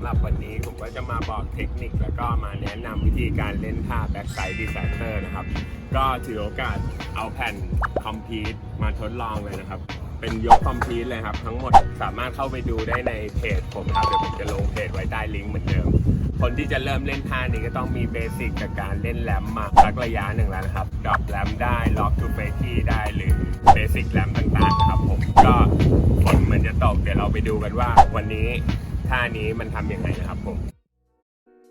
ำหรับวันนี้ผมก็จะมาบอกเทคนิคแล้วก็มาแนะนำวิธีการเล่นท่าแบ็กไซด์ดีไซเนอร์นะครับ ก็ถือโอกาสเอาแผ่นคอมพิวตมาทดลองเลยนะครับ เป็นยกคอมพิวตเลยครับ ทั้งหมดสามารถเข้าไปดูได้ในเพจผมครับ เดี๋ยวผมจะลงเพจไว้ใต้ลิงก์เหมือนเดิม คนที่จะเริ่มเล่นท่านี้ก็ต้องมีเบสิกกับการเล่นแรมมาสักระยะหนึ่งแล้วนะครับดรอปแรมได้ล็อกทูเฟที่ได้หรือเบสิกแรมต่างๆนะครับผมก็ฝนเหมือนจะตกเดี๋ยวเราไปดูกันว่าวันนี้ ท่านี้มันทำยังไงนะครับผม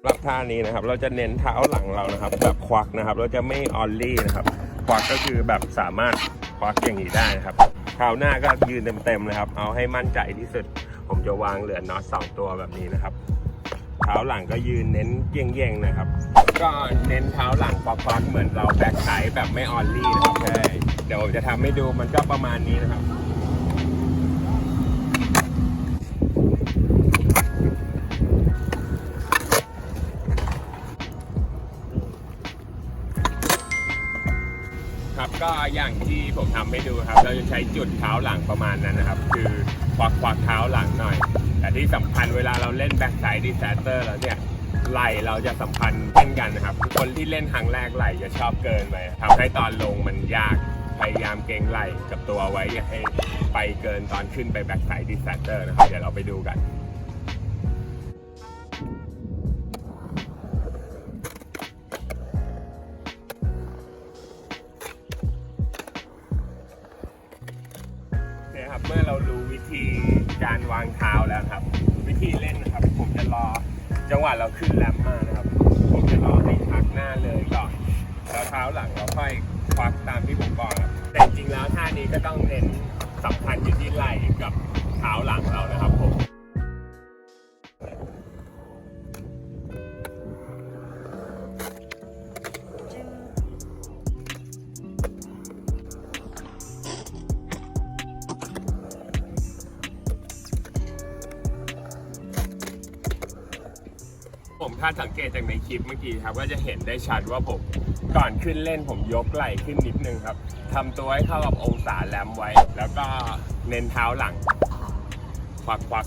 รับท่านี้นะครับ เราจะเน้นเท้าหลังเรานะครับ แบบควักนะครับ เราจะไม่ออลลี่นะครับ ควักก็คือแบบสามารถควักอย่างนี้ได้นะครับเท้าหน้าก็ยืนเต็มๆนะครับ เอาให้มั่นใจที่สุด ผมจะวางเหลือน็อตสองตัวแบบนี้นะครับ เท้าหลังก็ยืนเน้นเย่งๆนะครับ ก็เน้นเท้าหลังควักๆเหมือนเราแบ็คไซด์แบบไม่ออลลี่นะครับใช่เดี๋ยวผมจะทำให้ดูมันก็ประมาณนี้นะครับ อย่างที่ผมทำให้ดูครับ เราจะใช้จุดเท้าหลังประมาณนั้นนะครับ คือควักควักเท้าหลังหน่อย แต่ที่สำคัญเวลาเราเล่นแบ็กไซด์ดีแซเตอร์แล้วเนี่ยไหลเราจะสำคัญเช่นกันนะครับ คนที่เล่นครั้งแรกไหลจะชอบเกินไปทำให้ตอนลงมันยากพยายามเกรงไหลกับตัวไว้อย่าให้ไปเกินตอนขึ้นไปแบ็กไซด์ดีแซเตอร์นะครับเดี๋ยวเราไปดูกัน เมื่อเรารู้วิธีการวางเท้าแล้วครับ วิธีเล่นนะครับ ผมจะรอจังหวะเราขึ้นแรมมานะครับ ผมจะรอให้พักหน้าเลยก่อนแล้วเท้าหลังเราค่อยควักตามที่ผมบอกครับแต่จริงแล้วท่านี้ก็ต้องเน้นสำคัญอยู่ที่ไหล่กับ ผมถ้าสังเกตจากในคลิปเมื่อกี้ครับก็จะเห็นได้ชัดว่าผมก่อนขึ้นเล่นผมยกไหล่ขึ้นนิดนึงครับทำตัวให้เข้ากับองศาแรมไว้ แล้วก็เน้นเท้าหลังควักควัก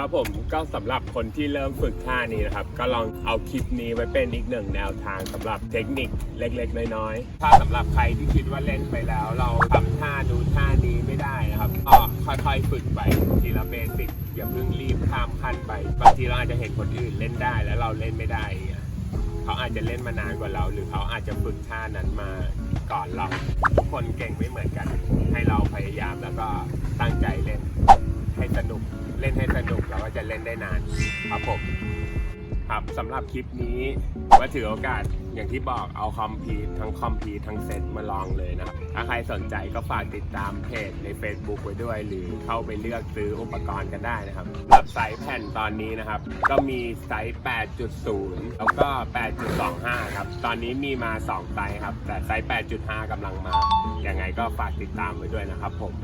ครับผมก็สำหรับคนที่เริ่มฝึกท่านี้นะครับ ก็ลองเอาคลิปนี้ไว้เป็นอีกหนึ่งแนวทางสำหรับเทคนิคเล็กๆ น้อยๆ ถ้าสำหรับใครที่คิดว่าเล่นไปแล้ว เราทำท่าดูท่านี้ไม่ได้นะครับก็ค่อยๆฝึกไปทีละเบสิกอย่าเพิ่งรีบข้ามขั้นไปบางทีเราอาจจะเห็นคนอื่นเล่นได้แล้วเราเล่นไม่ได้เงี้ยเขาอาจจะเล่นมานานกว่าเรา หรือเขาอาจจะฝึกท่านั้นมาก่อนเราทุกคนเก่งไม่เหมือนกัน ให้เราพยายามแล้วก็ตั้งใจเล่นให้สนุกาจะเล่นได้นานครับผมครับสำหรับคลิปนี้ก็ถือโอกาสอย่างที่บอกเอาคอมพีททั้งคอมพีททั้งเซตมาลองเลยนะครับ ถ้าใครสนใจก็ฝากติดตามเพจใน Facebook ไว้ด้วย หรือเข้าไปเลือกซื้ออุปกรณ์กันได้นะครับรับไซส์แผ่นตอนนี้นะครับ ก็มีไซส์ 8.0 แล้วก็ 8.25 ครับ ตอนนี้มีมา 2 ไซส์ครับ แต่ไซส์ 8.5กำลังมา อยังไงก็ฝากติดตามไว้ด้วยนะครับผม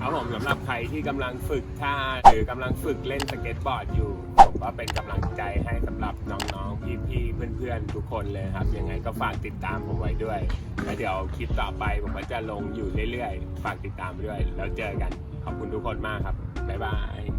ครับผมสำหรับใครที่กำลังฝึกท่าหรือกำลังฝึกเล่นสเก็ตบอร์ดอยู่ ผมก็เป็นกำลังใจให้สำหรับน้องๆพี่ๆเพื่อนๆทุกคนเลยครับ ยังไงก็ฝากติดตามผมไว้ด้วย แล้วเดี๋ยวคลิปต่อไปผมก็จะลงอยู่เรื่อยๆ ฝากติดตามด้วย แล้วเจอกันขอบคุณทุกคนมากครับบ๊ายบาย